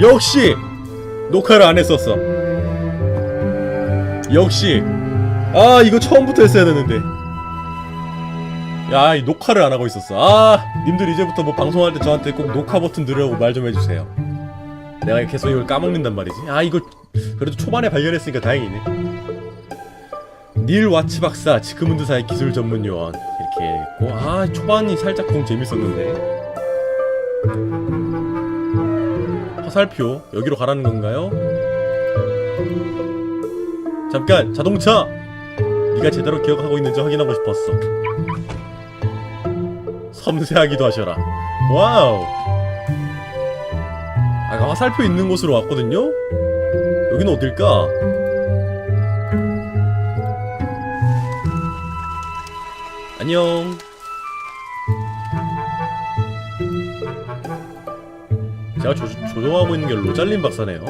역시 녹화를 안 했었어. 역시 아 이거 처음부터 했어야 되는데. 야, 이 녹화를 안 하고 있었어. 아, 님들 이제부터 뭐 방송할 때 저한테 꼭 녹화 버튼 누르라고 말 좀 해주세요. 내가 계속 이걸 까먹는단 말이지. 아, 이거 그래도 초반에 발견했으니까 다행이네. 닐 와츠 박사, 지크문드사의 기술 전문 요원 이렇게 있고, 아, 초반이 살짝 좀 재밌었는데. 화살표 여기로 가라는 건가요? 잠깐 자동차. 네가 제대로 기억하고 있는지 확인하고 싶었어. 섬세하기도 하셔라. 와우. 아까 화살표 있는 곳으로 왔거든요? 여기는 어딜까? 안녕. 제가 조, 조종하고 있는 게 로잘린 박사네요.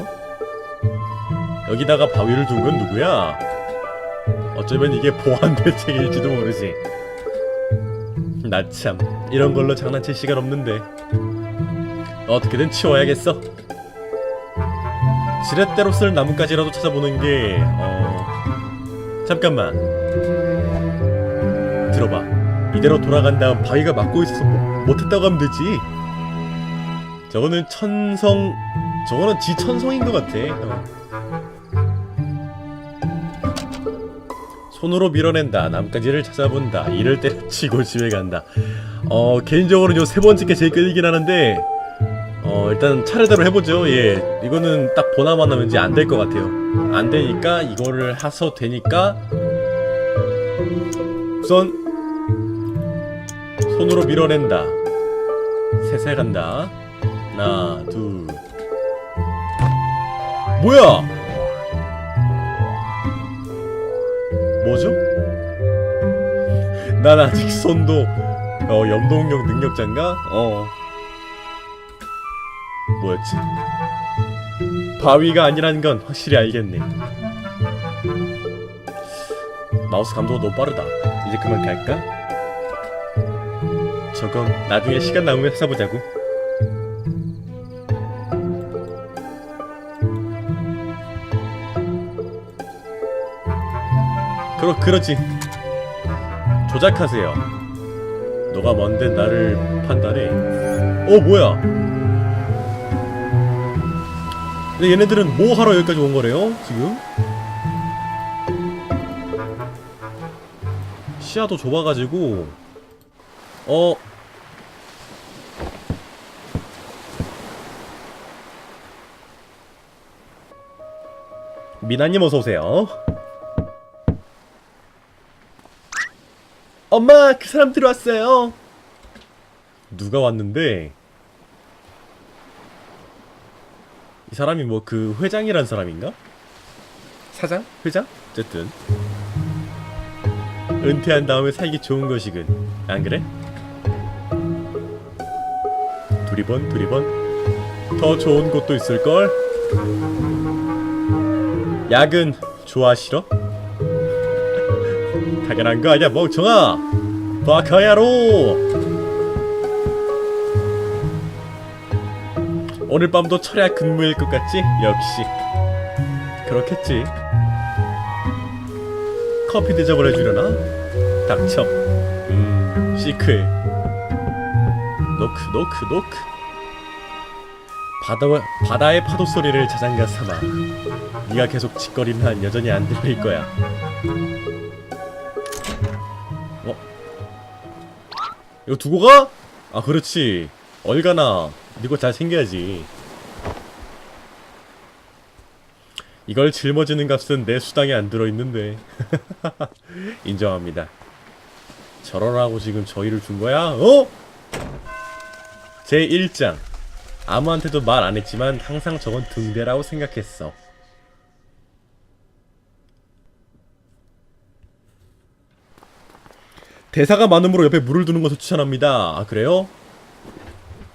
여기다가 바위를 둔 건 누구야? 어쩌면 이게 보안 대책일지도 모르지. 나참 이런 걸로 장난칠 시간 없는데 어떻게든 치워야겠어. 지렛대로 쓸 나뭇가지라도 찾아보는 게 어... 잠깐만 들어봐 이대로 돌아간 다음 바위가 막고 있어서 못, 못했다고 하면 되지 저거는 천성 저거는 지천성인 것 같아. 어. 손으로 밀어낸다. 나뭇가지를 찾아본다. 이를 때려치고 집에 간다. 어 개인적으로는 요 세 번째 게 제일 끌리긴 하는데 어 일단 차례대로 해보죠. 예 이거는 딱 하면 이제 안될 것 같아요. 안 되니까 이거를 하서 되니까 우선 손으로 밀어낸다. 셋에 간다 하나 둘 뭐야 뭐죠? 난 아직 손도 어 염동력 능력자인가? 어 뭐였지? 바위가 아니라는 건 확실히 알겠네 마우스 감도가 너무 빠르다 이제 그만 갈까? 저건 나중에 시간 남으면 찾아보자고 그러, 그러지. 조작하세요. 너가 뭔데 나를 판단해? 어 뭐야? 근데 얘네들은 뭐 하러 여기까지 온 거래요 지금? 시야도 좁아가지고. 어. 미나님 어서 오세요. 엄마 그 사람 들어왔어요. 누가 왔는데 이 사람이 뭐 그 회장이란 사람인가? 사장? 회장? 어쨌든 은퇴한 다음에 살기 좋은 것이군. 안 그래? 두리번 두리번 더 좋은 곳도 있을 걸. 야근 좋아하시러? 당연한 거 아니야 멍청아? 바카야로! 오늘 밤도 철야 근무일 것 같지? 역시. 그렇겠지. 커피 대접을 해주려나? 닥쳐 음 시크해. 노크 노크 노크. 바다, 바다의 파도 소리를 자장가 삼아. 네가 계속 짓거리는 한 여전히 안 들릴 거야 이거 두고 가? 아 그렇지 얼가나 이거 잘 챙겨야지 이걸 짊어지는 값은 내 수당에 안 들어있는데 인정합니다 저러라고 지금 저희를 준 거야? 어? 제 1장 아무한테도 말 안 했지만 항상 저건 등대라고 생각했어 대사가 많으므로 옆에 물을 두는 것을 추천합니다. 아 그래요?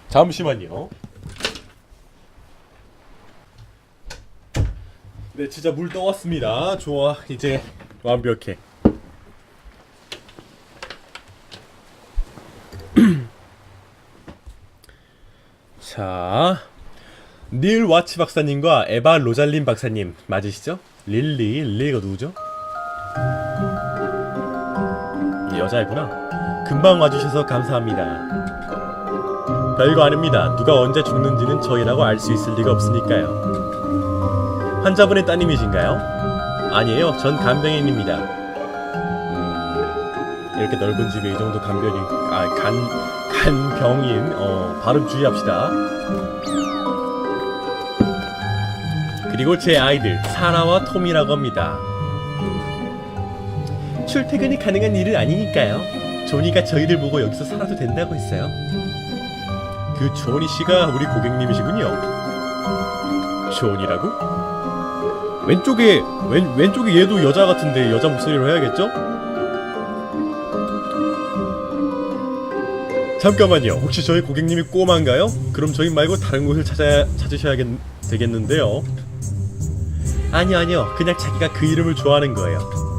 잠시만요. 네, 진짜 물 떠왔습니다. 좋아, 이제 완벽해. 자, 닐 와치 박사님과 에바 로잘린 박사님 맞으시죠? 릴리 릴리가 누구죠? 여자이구나. 금방 와주셔서 감사합니다. 별거 아닙니다. 누가 언제 죽는지는 저희라고 알 수 있을 리가 없으니까요. 환자분의 따님이신가요? 아니에요. 전 간병인입니다. 음, 이렇게 넓은 집에 이 정도 간병인, 아, 간, 간병인, 어, 발음 주의합시다. 그리고 제 아이들, 사라와 톰이라고 합니다. 출퇴근이 가능한 일은 아니니까요. 조니가 저희를 보고 여기서 살아도 된다고 했어요. 그 조니 씨가 우리 고객님이시군요. 조니라고? 왼쪽에 왼 왼쪽에 얘도 여자 같은데 여자 목소리로 해야겠죠? 잠깐만요. 혹시 저희 고객님이 꼬마인가요? 그럼 저희 말고 다른 곳을 찾아 찾으셔야 되겠는데요. 아니요 아니요. 그냥 자기가 그 이름을 좋아하는 거예요.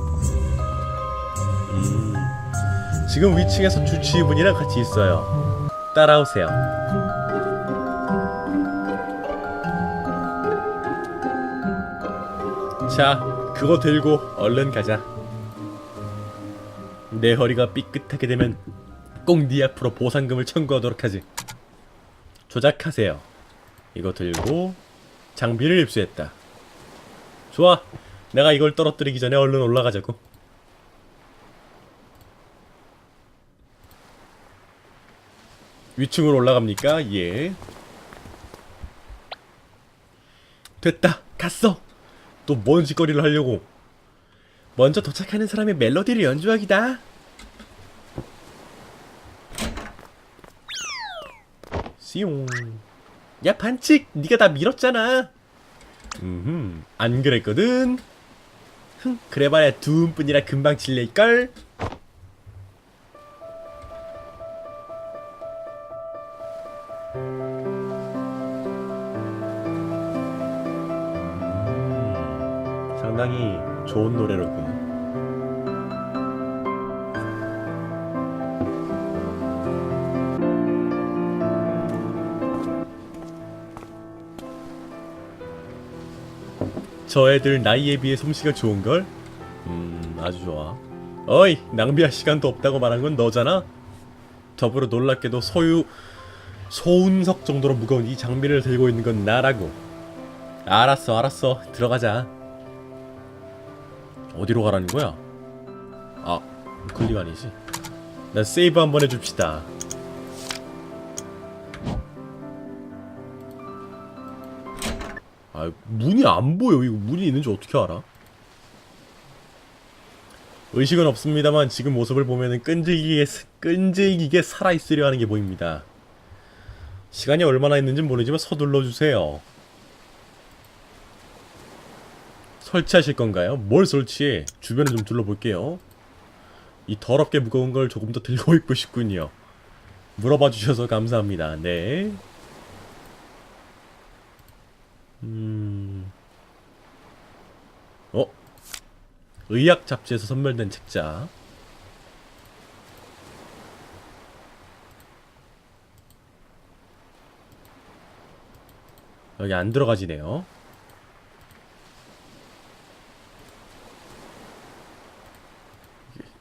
지금 위층에서 주치의분이랑 같이 있어요. 따라오세요. 자, 그거 들고 얼른 가자. 내 허리가 삐끗하게 되면 꼭 네 앞으로 보상금을 청구하도록 하지. 조작하세요. 이거 들고 장비를 입수했다. 좋아. 내가 이걸 떨어뜨리기 전에 얼른 올라가자고. 위층으로 올라갑니까? 예. 됐다. 갔어. 또 뭔 짓거리를 하려고. 먼저 도착하는 사람의 멜로디를 연주하기다. 씨용. 야 반칙. 네가 다 밀었잖아. 음, 안 그랬거든. 흥, 그래봐야 두음뿐이라 금방 질릴걸. 좋은 노래로군. 저 애들 나이에 비해 솜씨가 좋은걸? 음, 아주 좋아. 어이, 낭비할 시간도 없다고 말한 건 너잖아? 더불어 놀랍게도 소유, 소운석 정도로 무거운 이 장비를 들고 있는 건 나라고. 알았어, 알았어. 들어가자. 어디로 가라는 거야? 아, 클릭 아니지? 나 세이브 한번 해줍시다. 아, 문이 안 보여. 이거 문이 있는지 어떻게 알아? 의식은 없습니다만 지금 모습을 보면은 끈질기게 끈질기게 살아 있으려 하는 게 보입니다. 시간이 얼마나 있는지 모르지만 서둘러 주세요. 설치하실 건가요? 뭘 설치해? 주변을 좀 둘러볼게요. 이 더럽게 무거운 걸 조금 더 들고 있고 싶군요. 물어봐 주셔서 감사합니다. 네. 음. 어? 의학 잡지에서 선별된 책자. 여기 안 들어가지네요.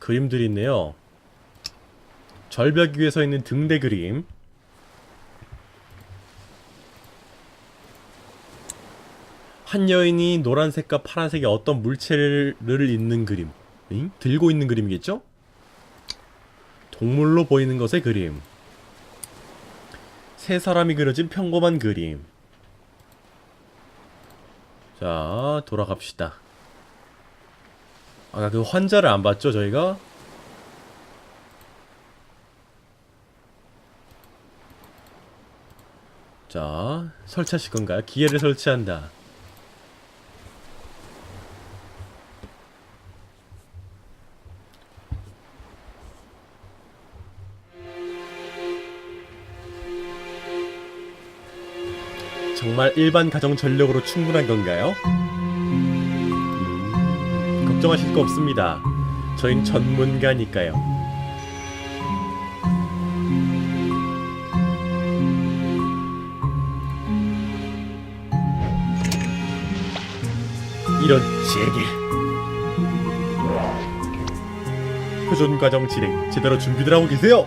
그림들이 있네요. 절벽 위에 서 있는 등대 그림. 한 여인이 노란색과 파란색의 어떤 물체를 있는 그림. 응? 들고 있는 그림이겠죠? 동물로 보이는 것의 그림. 세 사람이 그려진 평범한 그림. 자, 돌아갑시다. 아까 그 환자를 안 봤죠, 저희가? 자, 설치하실 건가요? 기계를 설치한다. 정말 일반 가정 전력으로 충분한 건가요? 걱정하실 거 없습니다. 저희는 전문가니까요. 이런 제길. 표준 과정 진행 제대로 준비들 하고 계세요.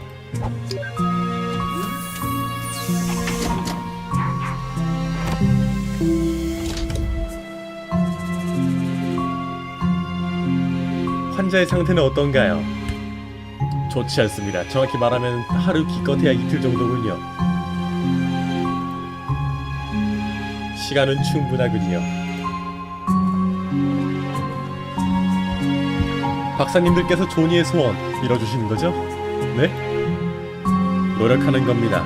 환자의 상태는 어떤가요? 좋지 않습니다. 정확히 말하면 하루 기껏해야 이틀 정도군요. 시간은 충분하군요. 박사님들께서 조니의 소원 이뤄주시는 거죠? 네? 노력하는 겁니다.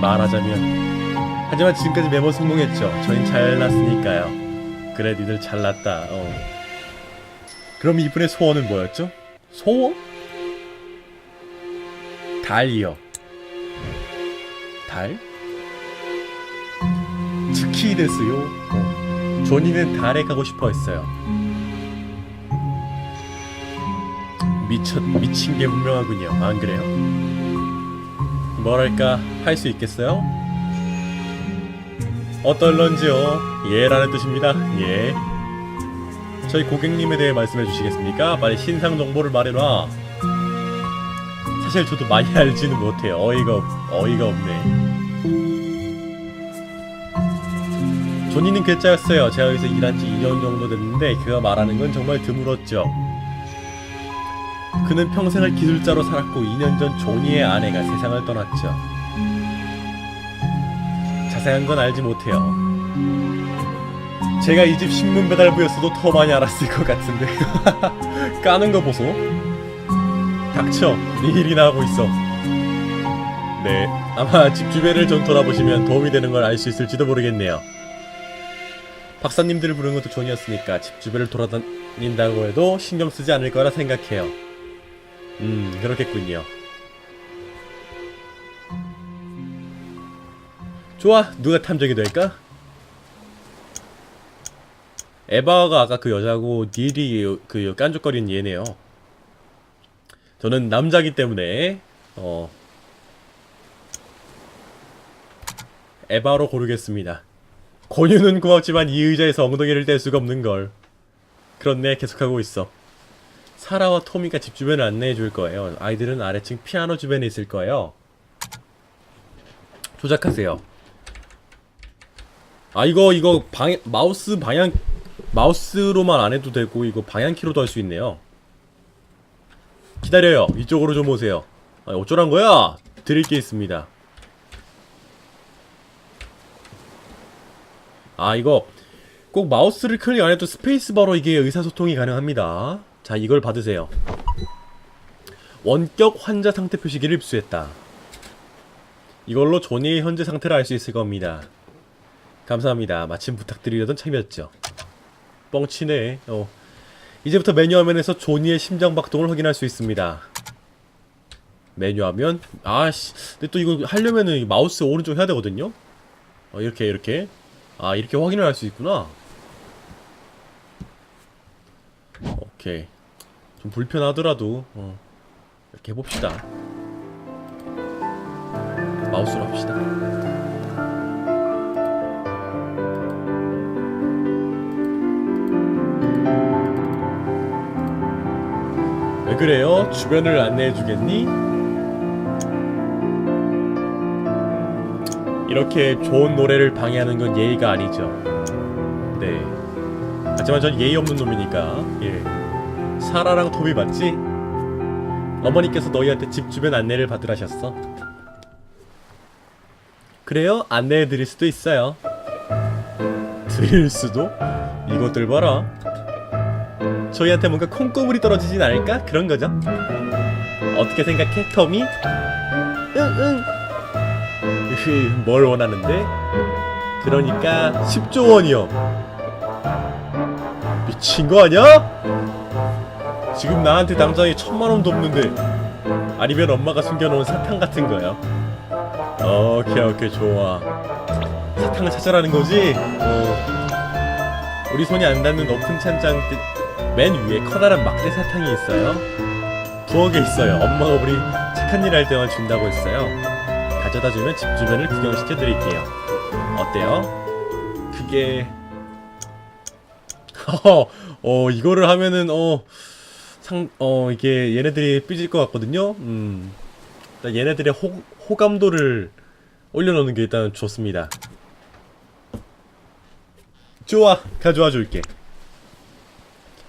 말하자면. 하지만 지금까지 매번 성공했죠. 저흰 잘났으니까요. 그래, 니들 잘났다. 어. 그럼 이분의 소원은 뭐였죠? 소원? 달이요. 달? 스키 데스요. 어. 조니는 달에 가고 싶어 했어요. 미쳤 미친 게 분명하군요. 안 그래요? 뭐랄까 할 수 있겠어요? 어떨런지요? 예라는 뜻입니다. 예. 저희 고객님에 대해 말씀해 주시겠습니까? 빨리 신상 정보를 말해라. 사실 저도 많이 알지는 못해요. 어이가 없, 어이가 없네. 존이는 괴짜였어요. 제가 여기서 일한 지 2년 정도 됐는데 그가 말하는 건 정말 드물었죠. 그는 평생을 기술자로 살았고 2년 전 조니의 아내가 세상을 떠났죠. 자세한 건 알지 못해요. 제가 이 집 신문 배달부였어도 더 많이 알았을 것 같은데. 까는 거 보소. 닥쳐. 네 일이나 하고 있어. 네. 아마 집 주변을 좀 돌아보시면 도움이 되는 걸 알 수 있을지도 모르겠네요. 박사님들을 부르는 것도 존이었으니까 집 주변을 돌아다닌다고 해도 신경 쓰지 않을 거라 생각해요. 음, 그렇겠군요. 좋아, 누가 탐정이 될까? 에바가 아까 그 여자고 닐이 그 깐족거리는 얘네요. 저는 남자기 때문에 어 에바로 고르겠습니다. 권유는 고맙지만 이 의자에서 엉덩이를 뗄 수가 없는 걸. 그렇네, 계속하고 있어. 사라와 토미가 집 주변을 안내해 줄 거예요. 아이들은 아래층 피아노 주변에 있을 거예요. 조작하세요. 아 이거 이거 방 마우스 방향 마우스로만 안 해도 되고 이거 방향 키로도 할 수 있네요. 기다려요. 이쪽으로 좀 오세요. 아, 어쩌란 거야? 드릴 게 있습니다. 아 이거 꼭 마우스를 클릭 안 해도 스페이스바로 이게 의사소통이 가능합니다. 자 이걸 받으세요. 원격 환자 상태 표시기를 입수했다. 이걸로 조니의 현재 상태를 알 수 있을 겁니다. 감사합니다. 마침 부탁드리려던 참이었죠. 뻥치네. 어. 이제부터 메뉴 화면에서 조니의 심장 박동을 확인할 수 있습니다. 메뉴 화면. 아씨. 근데 또 이거 하려면은 이 마우스 오른쪽 해야 되거든요. 어, 이렇게 이렇게. 아 이렇게 확인을 할 수 있구나. 오케이. 좀 불편하더라도 어. 이렇게 해봅시다. 마우스로 합시다. 그래요? 주변을 안내해 주겠니? 이렇게 좋은 노래를 방해하는 건 예의가 아니죠. 네. 하지만 전 예의 없는 놈이니까. 예. 사라랑 톰이 맞지? 어머니께서 너희한테 집 주변 안내를 받으라셨어. 그래요? 안내해 드릴 수도 있어요. 드릴 수도? 이것들 봐라. 저희한테 뭔가 콩고물이 떨어지진 않을까? 그런 거죠. 어떻게 생각해, 터미? 응, 응. 으흐, 뭘 원하는데? 그러니까 10조 원이요. 미친 거 아니야? 지금 나한테 당장에 천만 원도 없는데 아니면 엄마가 숨겨놓은 사탕 같은 거요. 오케이 오케이 좋아. 사탕을 찾아라는 거지? 어. 우리 손이 안 닿는 오픈 찬장 뜻- 맨 위에 커다란 막대 사탕이 있어요. 부엌에 있어요. 엄마가 우리 착한 일 할 때만 준다고 했어요. 가져다 주면 집 주변을 구경시켜 드릴게요. 어때요? 그게 어, 어 이거를 하면은 어 상, 어, 이게 얘네들이 삐질 것 같거든요. 음, 일단 얘네들의 호, 호감도를 올려놓는 게 일단 좋습니다. 좋아, 가져와 줄게.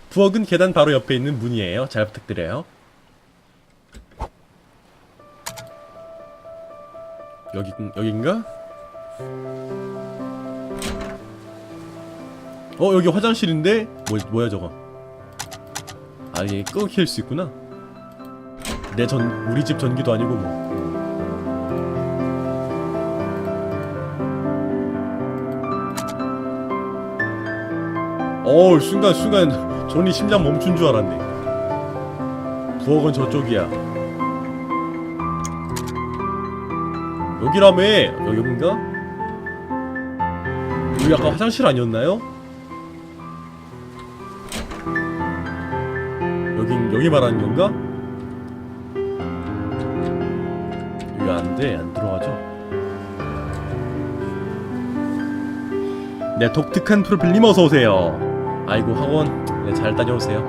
부엌은 계단 바로 옆에 있는 문이에요. 잘 부탁드려요. 여기 여긴가? 어 여기 화장실인데 뭐 뭐야 저거? 아 이게 끄킬 수 있구나. 내 전 우리 집 전기도 아니고 뭐. 어 순간 순간 존이 심장 멈춘 줄 알았네. 부엌은 저쪽이야. 여기라며 여, 여긴가? 여기 아까 화장실 아니었나요? 여긴 여기 말하는 건가? 여기 안돼 안 들어가죠? 네 독특한 프로필님 어서 오세요. 아이고 학원. 네, 잘 다녀오세요.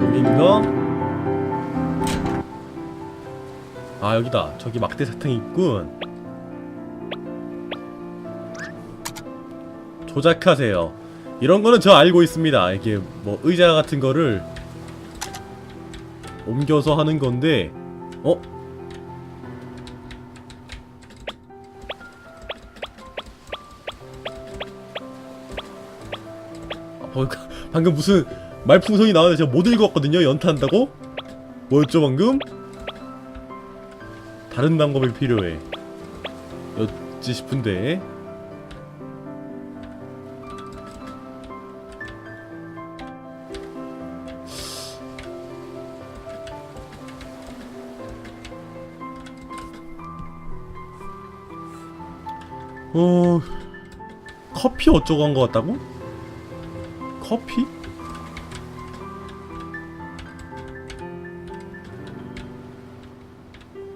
여긴가? 아 여기다. 저기 막대 사탕이 있군. 조작하세요. 이런 거는 저 알고 있습니다. 이게 뭐 의자 같은 거를 옮겨서 하는 건데 어? 아, 방- 방금 무슨 말풍선이 나왔는데 제가 못 읽었거든요 연타한다고? 뭐였죠 방금? 다른 방법이 필요해 였지 싶은데 커피 어쩌고 한거 같다고? 커피?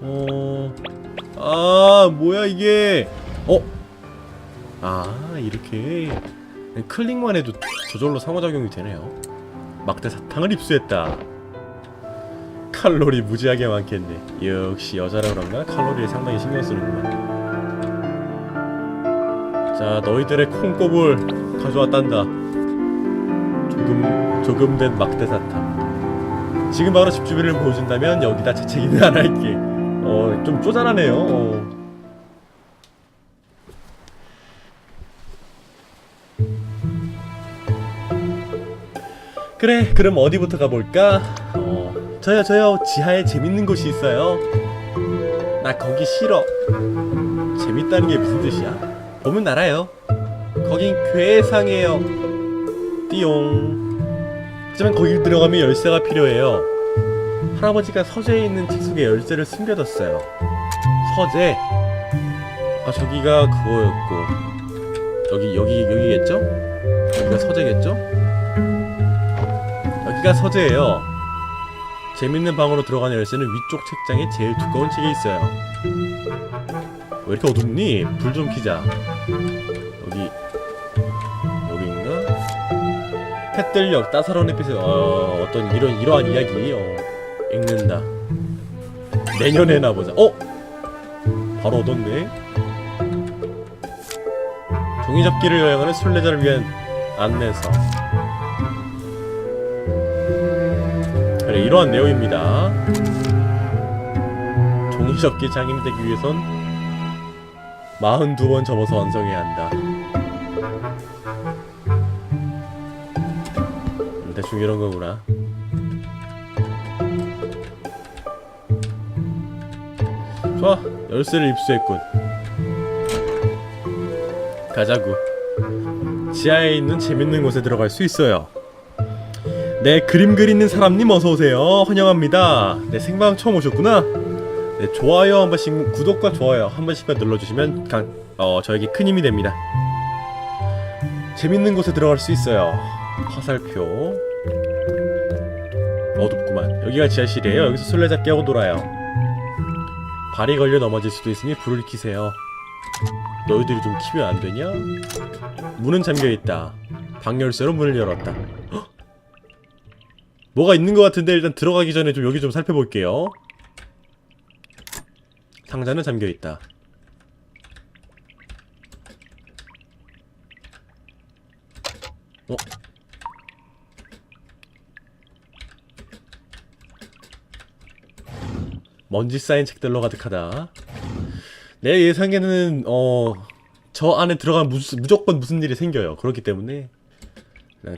어... 아 뭐야 이게 어? 아 이렇게 클릭만 해도 저절로 상호작용이 되네요 막대 사탕을 입수했다 칼로리 무지하게 많겠네 역시 여자라 그런가 칼로리에 상당히 신경 쓰는구만 자 너희들의 콩고물 가져왔단다 조금 조금 된 막대 사탕 지금 바로 집 주변을 보여준다면 여기다 재채기는 안 할게 어, 좀 쪼잔하네요. 어. 그래, 그럼 어디부터 가볼까? 어, 저요, 저요, 지하에 재밌는 곳이 있어요. 나 거기 싫어. 재밌다는 게 무슨 뜻이야? 보면 알아요. 거긴 괴상해요. 띠용. 하지만 거기 들어가면 열쇠가 필요해요. 할아버지가 서재에 있는 책 속에 열쇠를 숨겨뒀어요. 서재? 아 저기가 그거였고 여기 여기 여기겠죠? 여기가 서재겠죠? 여기가 서재예요. 재밌는 방으로 들어가는 열쇠는 위쪽 책장에 제일 두꺼운 책에 있어요. 왜 이렇게 어둡니? 불 좀 켜자. 여기 여기인가? 햇들녘 따사로운 햇빛에 어, 어떤 이런 이러한 이야기 어, 읽는다. 내년에 나 보자. 어? 바로 얻었네. 종이접기를 여행하는 순례자를 위한 안내서. 그래, 이러한 내용입니다. 종이접기 장인이 되기 위해선 42번 접어서 완성해야 한다. 음, 대충 이런 거구나. 좋아 열쇠를 입수했군. 가자구. 지하에 있는 재밌는 곳에 들어갈 수 있어요. 네 그림 그리는 사람님 어서 오세요. 환영합니다. 네 생방 처음 오셨구나 네 좋아요 한 번씩 구독과 좋아요 한 번씩만 눌러주시면 강, 어, 저에게 큰 힘이 됩니다. 재밌는 곳에 들어갈 수 있어요. 화살표. 어둡구만. 여기가 지하실이에요. 여기서 술래잡기 하고 놀아요. 발이 걸려 넘어질 수도 있으니 불을 켜세요. 너희들이 좀 키면 안 되냐? 문은 잠겨있다. 방 열쇠로 문을 열었다. 헉! 뭐가 있는 것 같은데 일단 들어가기 전에 좀 여기 좀 살펴볼게요 상자는 잠겨있다 어? 먼지 쌓인 책들로 가득하다. 내 예상에는 어 저 안에 들어가면 무, 무조건 무슨 일이 생겨요. 그렇기 때문에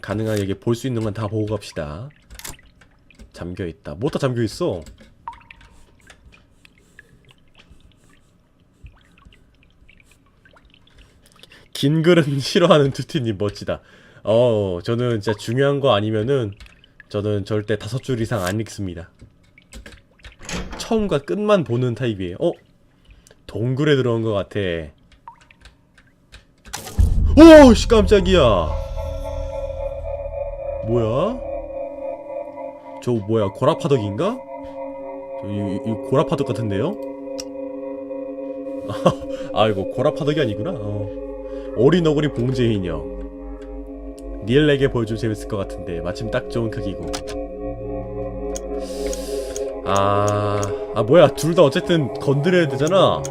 가능한 여기 볼 수 있는 건 다 보고 갑시다. 잠겨 있다. 뭐다 잠겨 있어? 긴 글은 싫어하는 투티님 멋지다. 어, 저는 진짜 중요한 거 아니면은 저는 절대 다섯 줄 이상 안 읽습니다. 처음과 끝만 보는 타입이에요. 어? 동굴에 들어온 것 같아. 오, 씨 깜짝이야. 뭐야? 저 뭐야 고라파덕인가? 저 이, 이 고라파덕 같은데요? 아 이거 고라파덕이 아니구나. 어. 어린어구리 봉제 인형. 니엘에게 보여주면 재밌을 것 같은데 마침 딱 좋은 크기고. 아, 아 뭐야 둘 다 어쨌든 건드려야 되잖아.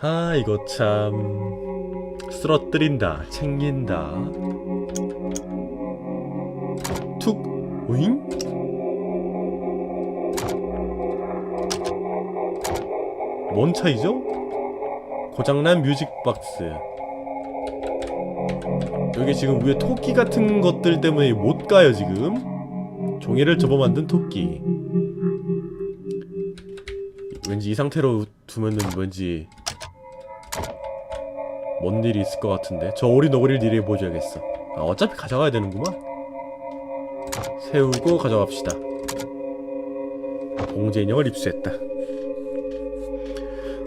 아 이거 참 쓰러뜨린다, 챙긴다. 툭, 오잉? 뭔 차이죠? 고장난 뮤직박스. 여기 지금 위에 토끼 같은 것들 때문에 못 가요 지금. 종이를 접어 만든 토끼. 왠지 이 상태로 두면은 왠지 뭔 일이 있을 것 같은데 저 어린 어구리를 니에 보여줘야겠어. 아, 어차피 가져가야 되는구만. 세우고 가져갑시다. 봉제 인형을 입수했다.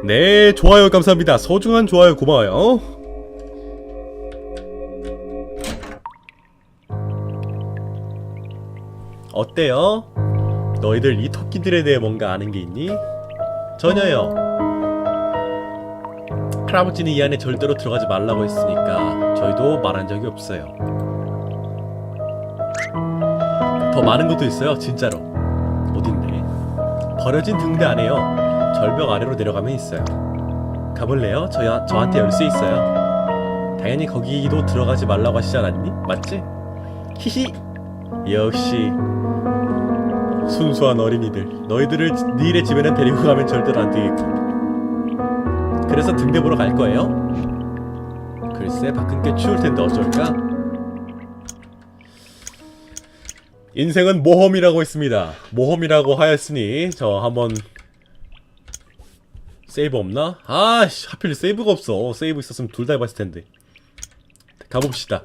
네, 좋아요 감사합니다. 소중한 좋아요 고마워요. 어때요? 너희들 이 토끼들에 대해 뭔가 아는 게 있니? 전혀요. 할아버지는 이 안에 절대로 들어가지 말라고 했으니까 저희도 말한 적이 없어요. 더 많은 것도 있어요, 진짜로. 어딘데? 버려진 등대 안에요. 절벽 아래로 내려가면 있어요. 가볼래요? 저, 저한테 열쇠 있어요. 당연히 거기도 들어가지 말라고 하시지 않았니? 맞지? 히히! 역시 순수한 어린이들 너희들을 니일의 집에는 데리고 가면 절대로 안 되겠고 그래서 등대 보러 갈 거예요? 글쎄 밖은 꽤 추울 텐데 어쩔까? 인생은 모험이라고 했습니다 모험이라고 하였으니 저 한번 세이브 없나? 아씨 하필 세이브가 없어. 세이브 있었으면 둘 다 해봤을 텐데. 가봅시다.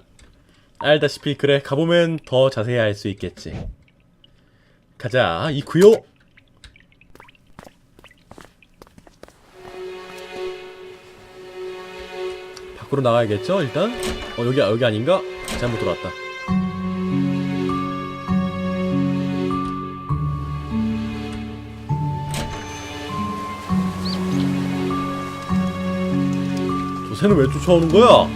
알다시피 그래 가보면 더 자세히 알 수 있겠지. 가자 이 구요. 밖으로 나가야겠죠 일단? 어 여기 여기 아닌가? 잘못 들어왔다 저 새는 왜 쫓아오는 거야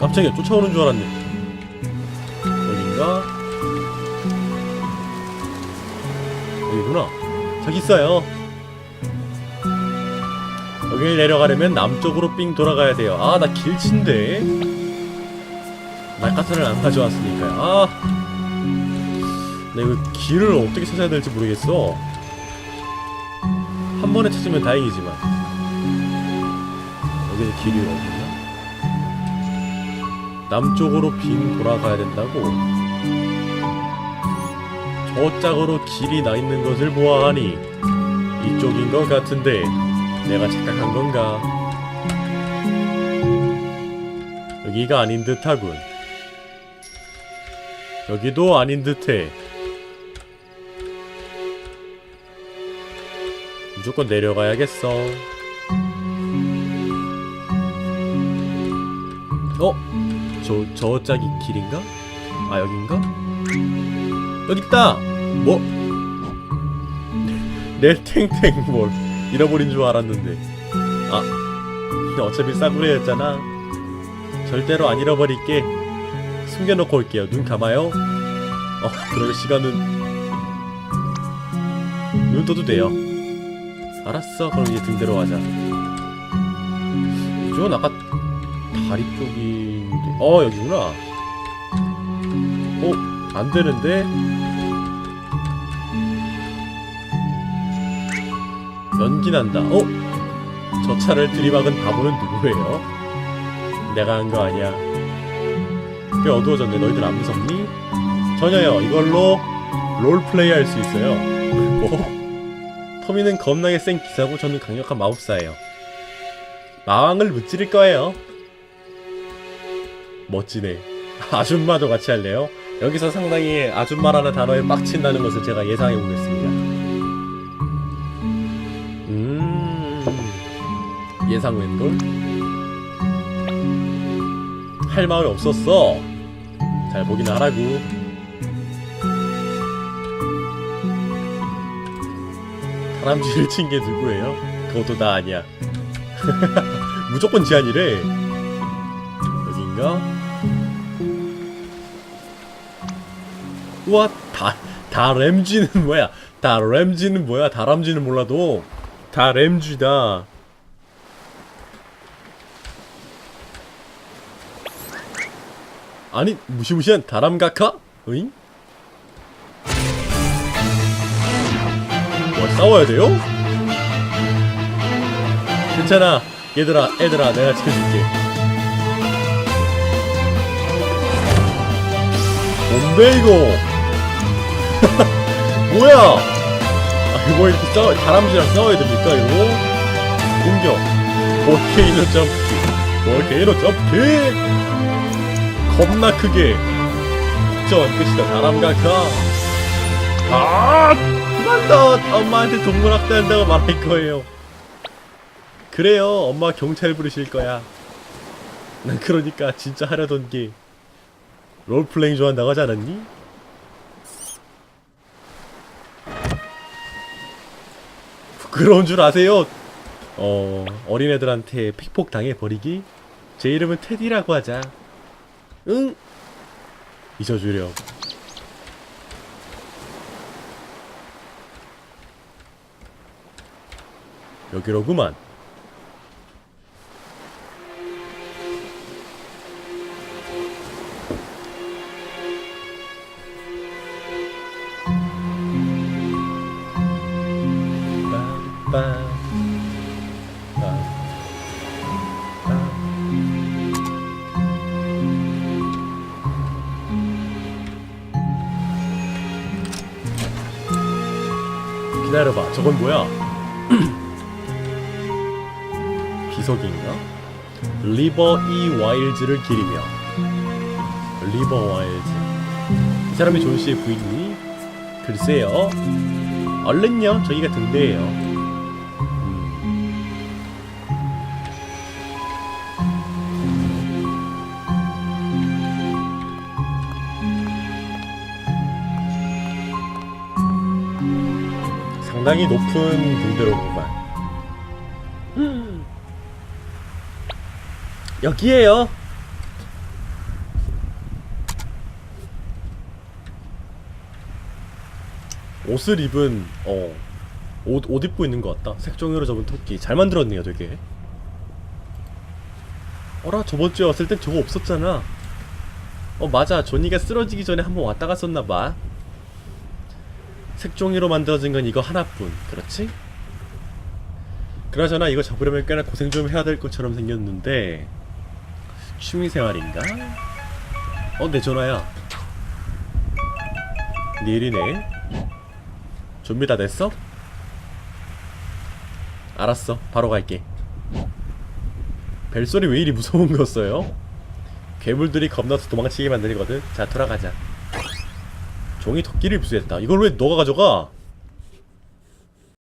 깜짝이야 쫓아오는 줄 알았네 여긴가 여기구나. 저기 있어요. 여길 내려가려면 남쪽으로 삥 돌아가야 돼요. 아, 나 길친데. 낙하산을 안 가져왔으니까요. 아. 나 이거 길을 어떻게 찾아야 될지 모르겠어. 한 번에 찾으면 다행이지만. 여기는 길이 없나? 남쪽으로 빙 돌아가야 된다고? 저짝으로 길이 나 있는 것을 보아하니 이쪽인 것 같은데 내가 착각한 건가? 여기가 아닌 듯하군. 여기도 아닌 듯해. 무조건 내려가야겠어. 어? 저, 저 짝이 길인가? 아, 여긴가? 여기 있다. 뭐? 내 탱탱 뭘 잃어버린 줄 알았는데. 아, 어차피 싸구려였잖아. 절대로 안 잃어버릴게. 숨겨놓고 올게요. 눈 감아요. 어, 그럴 시간은 눈 떠도 돼요. 알았어. 그럼 이제 등대로 가자. 이쪽은 아까 다리 쪽인데. 어, 여기구나. 어, 안 되는데? 연기 난다. 어? 저 차를 들이박은 바보는 누구예요? 내가 한 거 아니야. 꽤 어두워졌네. 너희들 안 무섭니? 전혀요. 이걸로 롤플레이 할 수 있어요. 뭐? 터미는 겁나게 센 기사고 저는 강력한 마법사예요. 마왕을 무찌를 거예요. 멋지네. 아줌마도 같이 할래요? 여기서 상당히 아줌마라는 단어에 빡친다는 것을 제가 예상해 보겠습니다. 음, 예상 웬걸? 할 마음이 없었어. 잘 보긴 하라고. 다람쥐를 친 게 누구예요? 그것도 나 아니야. 무조건 지안이래. 여긴가? 우와, 다, 다램쥐는 뭐야? 다램쥐는 뭐야? 다람쥐는 몰라도 다램쥐다. 아니, 무시무시한 다람가카? 으잉? 뭐 싸워야 돼요? 괜찮아 얘들아 애들아 내가 지켜줄게 뭔데 이거 뭐야? 아 이거 이렇게 싸워 다람쥐랑 싸워야 됩니까 이거? 공격. 볼케이노 점프킥 볼케이노 점프킥 겁나 크게. 전 끝이다 다람가카 아 그만둬. 엄마한테 동물학대 한다고 말할 거예요. 그래요 엄마 경찰 부르실 거야. 난 그러니까 진짜 하려던 게 롤플레잉 좋아한다고 하지 않았니? 부끄러운 줄 아세요? 어 어린애들한테 픽폭 당해버리기? 제 이름은 테디라고 하자 응? 잊어주렴 여기로구만. 기다려봐. 저건 뭐야? 비석인가? 리버 이 와일즈를 기리며 리버 와일즈 이 사람이 존 씨의 부인이? 글쎄요 얼른요 저기가 등대예요 상당히 높은 등대로구만 여기에요. 옷을 입은 어. 옷, 옷 입고 있는 것 같다. 색종이로 접은 토끼. 잘 만들었네요, 되게. 어라, 저번 주에 왔을 땐 저거 없었잖아. 어, 맞아. 조니가 쓰러지기 전에 한번 왔다 갔었나봐. 색종이로 만들어진 건 이거 하나뿐. 그렇지? 그나저나 이거 잡으려면 꽤나 고생 좀 해야 될 것처럼 생겼는데 취미생활인가? 어, 내 전화야. 네 일이네. 준비 다 됐어? 알았어. 바로 갈게. 벨소리 왜 이리 무서운 거였어요? 괴물들이 겁나서 도망치게 만들거든. 자, 돌아가자. 종이 토끼를 부수했다. 이걸 왜 너가 가져가?